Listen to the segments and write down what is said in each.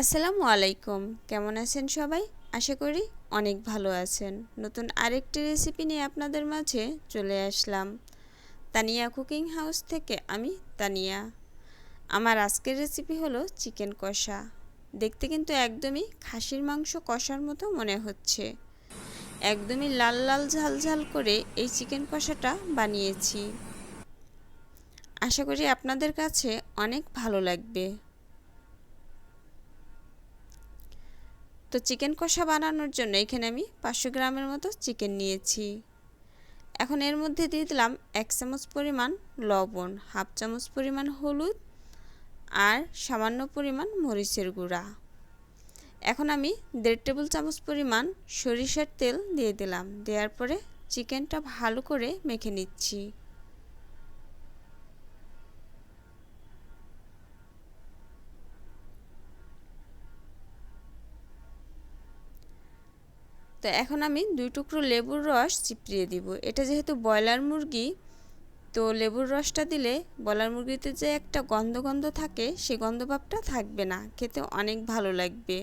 আসসালামু আলাইকুম। কেমন আছেন সবাই? আশা করি অনেক ভালো আছেন। নতুন আরেকটি রেসিপি নিয়ে আপনাদের মাঝে চলে আসলাম। তানিয়া কুকিং হাউস থেকে আমি তানিয়া। আমার আজকের রেসিপি হলো চিকেন কষা। দেখতে কিন্তু একদমই খাসির মাংস কষার মতো মনে হচ্ছে। একদমই লাল লাল ঝাল ঝাল করে এই চিকেন কষাটা বানিয়েছি। আশা করি আপনাদের কাছে অনেক ভালো লাগবে। তো চিকেন কষা বানানোর জন্য এখানে আমি পাঁচশো গ্রামের মতো চিকেন নিয়েছি। এখন এর মধ্যে দিয়ে দিলাম এক চামচ পরিমাণ লবণ, হাফ চামচ পরিমাণ হলুদ আর সামান্য পরিমাণ মরিচের গুঁড়া। এখন আমি দেড় টেবিল চামচ পরিমাণ সরিষার তেল দিয়ে দিলাম। দেওয়ার পরে চিকেনটা ভালো করে মেখে নিচ্ছি। তো এখন আমি দুই টুকরো লেবুর রস চিপড়িয়ে দিব। এটা যেহেতু ব্রয়লার মুরগি, তো লেবুর রসটা দিলে ব্রয়লার মুরগিতে যে একটা গন্ধ গন্ধ থাকে সেই গন্ধভাবটা থাকবে না। খেতে অনেক ভালো লাগবে।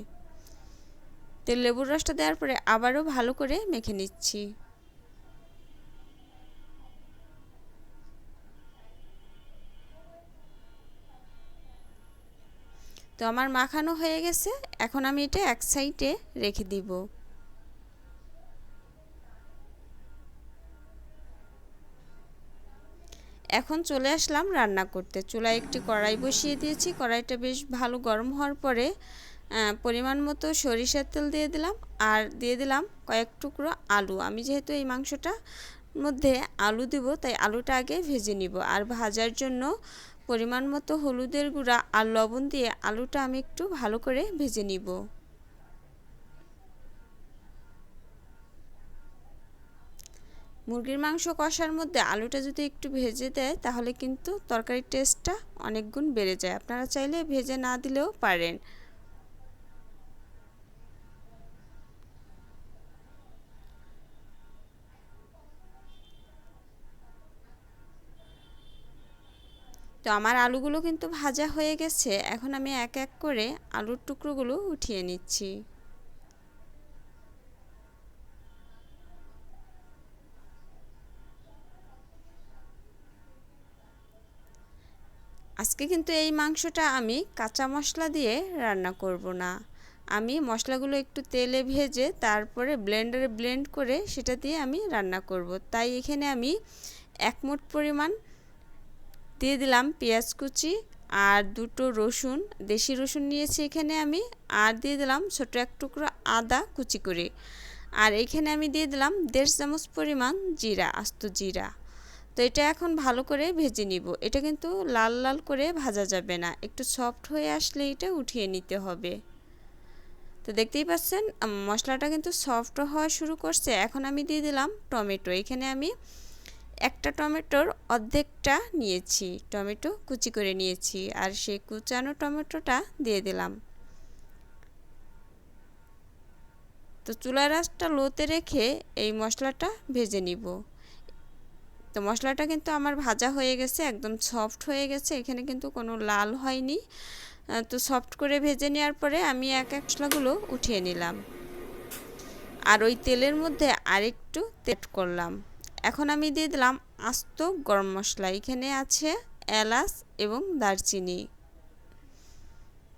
তো লেবুর রসটা দেওয়ার পরে আবারও ভালো করে মেখে নিচ্ছি। তো আমার মাখানো হয়ে গেছে। এখন আমি এটা এক সাইডে রেখে দিব। এখন চলে আসলাম রান্না করতে। চুলায় একটি কড়াই বসিয়ে দিয়েছি। কড়াইটা বেশ ভালো গরম হওয়ার পরে পরিমাণ মতো সরিষার তেল দিয়ে দিলাম আর দিয়ে দিলাম কয়েক টুকরো আলু। আমি যেহেতু এই মাংসটা মধ্যে আলু দিব, তাই আলুটা আগে ভেজে নিব আর ভাজার জন্য পরিমাণ মতো হলুদের গুঁড়া আর লবণ দিয়ে আলুটা আমি একটু ভালো করে ভেজে নিব। মুরগির মাংস কষার মধ্যে আলুটা যদি একটু ভেজে দেয়, তাহলে কিন্তু তরকারির টেস্টটা অনেক গুণ বেড়ে যায়। আপনারা চাইলে ভেজে না দিলেও পারেন। তো আমার আলুগুলো কিন্তু ভাজা হয়ে গেছে। এখন আমি এক এক করে আলুর টুকরোগুলো উঠিয়ে নিচ্ছি। আজকে কিন্তু এই মাংসটা আমি কাঁচা মশলা দিয়ে রান্না করব না। আমি মশলাগুলো একটু তেলে ভেজে তারপরে ব্লেন্ডারে ব্লেন্ড করে সেটা দিয়ে আমি রান্না করব। তাই এখানে আমি এক মুঠ পরিমাণ দিয়ে দিলাম পেঁয়াজ কুচি আর দুটো রসুন, দেশি রসুন নিয়েছি এখানে আমি আর দিয়ে দিলাম ছোটো এক টুকরো আদা কুচি করে। আর এখানে আমি দিয়ে দিলাম দেড় চামচ পরিমাণ জিরা, আস্ত জিরা। তো এটা এখন ভালো করে ভেজে নিব। এটা কিন্তু লাল লাল করে ভাজা যাবে না। একটু সফট হয়ে আসলে এটা উঠিয়ে নিতে হবে। তো দেখতেই পাচ্ছেন মশলাটা কিন্তু সফট হওয়া শুরু করছে। এখন আমি দিয়ে দিলাম টমেটো। এখানে আমি একটা টমেটোর অর্ধেকটা নিয়েছি। টমেটো কুচি করে নিয়েছি আর সেই কুচানো টমেটোটা দিয়ে দিলাম। তো চুলার রাসটা লোতে রেখে এই মশলাটা ভেজে নিব। তো মশলাটা কিন্তু আমার ভাজা হয়ে গেছে, একদম সফট হয়ে গেছে, এখানে কিন্তু কোনো লাল হয়নি। তো সফট করে ভেজে নেওয়ার পরে আমি এক এক মশলাগুলো উঠিয়ে নিলাম। আর ওই তেলের মধ্যে আরেকটু তেট করলাম। এখন আমি দিয়ে দিলাম আস্ত গরম মশলা, এখানে আছে এলাচ এবং দারচিনি।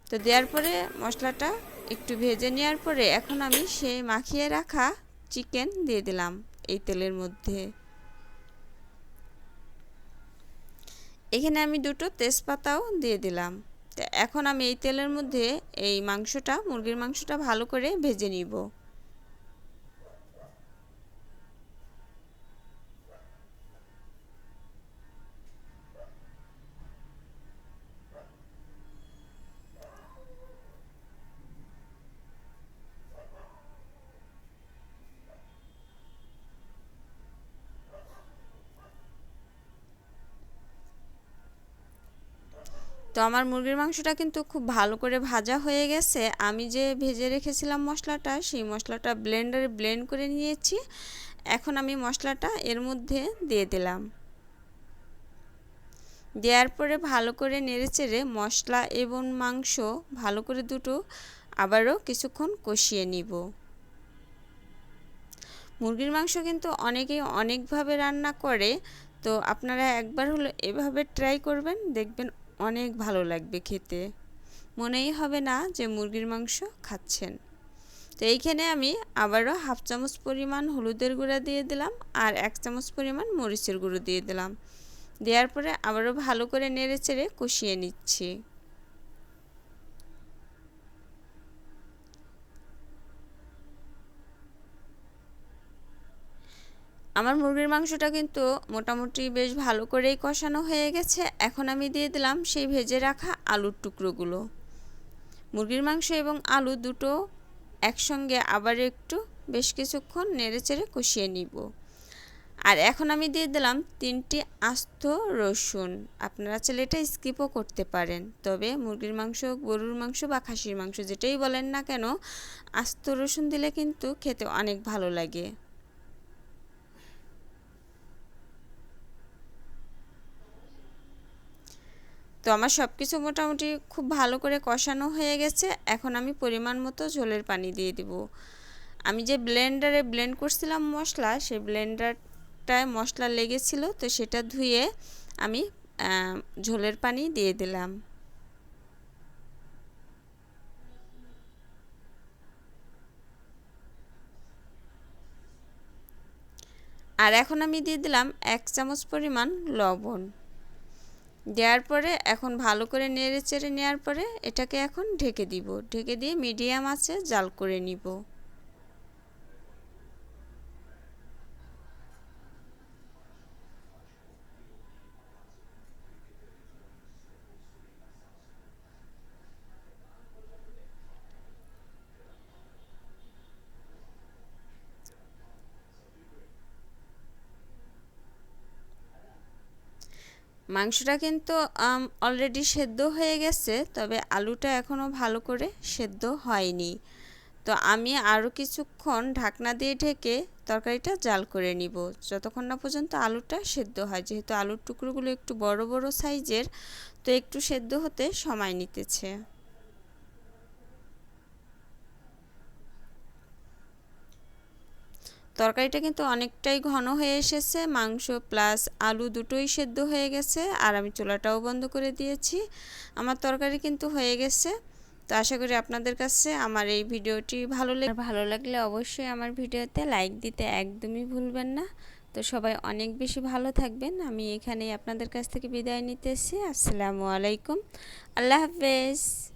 তো দেওয়ার পরে মশলাটা একটু ভেজে নেওয়ার পরে এখন আমি সেই মাখিয়ে রাখা চিকেন দিয়ে দিলাম এই তেলের মধ্যে। এখানে আমি দুটো তেজপাতাও দিয়ে দিলাম। এখন আমি এই তেলের মধ্যে এই মাংসটা, মুরগির মাংসটা ভালো করে ভেজে নিব। তো আমার মুরগির মাংসটা কিন্তু খুব ভালো করে ভাজা হয়ে গেছে। আমি যে ভেজে রেখেছিলাম মশলাটা, সেই মশলাটা ব্লেন্ডারে ব্লেন্ড করে নিয়েছি। এখন আমি মশলাটা এর মধ্যে দিয়ে দিলাম। দেওয়ার পরে ভালো করে নেড়েচেড়ে মশলা এবং মাংস ভালো করে দুটো আবারও কিছুক্ষণ কষিয়ে নিব। মুরগির মাংস কিন্তু অনেকেই অনেকভাবে রান্না করে, তো আপনারা একবার হলো এভাবে ট্রাই করবেন, দেখবেন অনেক ভালো লাগবে খেতে। মনেই হবে না যে মুরগির মাংস খাচ্ছেন। তো এইখানে আমি আবারও হাফ চামচ পরিমাণ হলুদের গুঁড়া দিয়ে দিলাম আর এক চামচ পরিমাণ মরিচের গুঁড়ো দিয়ে দিলাম। দেওয়ার পরে আবারও ভালো করে নেড়ে চেড়ে কষিয়ে নিচ্ছি। আমার মুরগির মাংসটা কিন্তু মোটামুটি বেশ ভালো করেই কষানো হয়ে গেছে। এখন আমি দিয়ে দিলাম সেই ভেজে রাখা আলুর টুকরোগুলো। মুরগির মাংস এবং আলু দুটো একসঙ্গে আবার একটু বেশ কিছুক্ষণ নেড়েচেড়ে কষিয়ে নিব। আর এখন আমি দিয়ে দিলাম তিনটি আস্ত রসুন। আপনারা চাইলে এটা স্কিপও করতে পারেন। তবে মুরগির মাংস, গরুর মাংস বা খাসির মাংস যেটাই বলেন না কেন, আস্ত রসুন দিলে কিন্তু খেতে অনেক ভালো লাগে। তো আমার সব কিছু মোটামুটি খুব ভালো করে কষানো হয়ে গেছে। এখন আমি পরিমাণ মতো ঝোলের পানি দিয়ে দিব। আমি যে ব্লেন্ডারে ব্লেন্ড করছিলাম মশলা, সেই ব্লেন্ডারটায় মশলা লেগেছিল, তো সেটা ধুয়ে আমি ঝোলের পানি দিয়ে দিলাম। আর এখন আমি দিয়ে দিলাম এক চামচ পরিমাণ লবণ। দেওয়ার পরে, এখন ভালো করে নেড়ে চেড়ে নেওয়ার পরে, এটাকে এখন ঢেকে দিব। ঢেকে দিয়ে মিডিয়াম আছে জাল করে নিব। মাংসটা কিন্তু অলরেডি সেদ্ধ হয়ে গেছে, তবে আলুটা এখনও ভালো করে সেদ্ধ হয়নি। তো আমি আরও কিছুক্ষণ ঢাকনা দিয়ে ঢেকে তরকারিটা জাল করে নিব। যতক্ষণ না পর্যন্ত আলুটা সেদ্ধ হয়, যেহেতু আলুর টুকরোগুলো একটু বড় বড় সাইজের, তো একটু সেদ্ধ হতে সময় নিতেছে। তরকারিটা কিন্তু অনেকটাই ঘন হয়ে এসেছে। মাংস প্লাস আলু দুটোই সেদ্ধ হয়ে গেছে আর আমি চুলাটাও বন্ধ করে দিয়েছি। আমার তরকারি কিন্তু হয়ে গেছে। তো আশা করি আপনাদের কাছে আমার এই ভিডিওটি ভালো লাগে ভালো লাগলে অবশ্যই আমার ভিডিওতে লাইক দিতে একদমই ভুলবেন না। তো সবাই অনেক বেশি ভালো থাকবেন। আমি এখানেই আপনাদের কাছ থেকে বিদায় নিতেছি। আসসালামু আলাইকুম। আল্লাহ হাফেজ।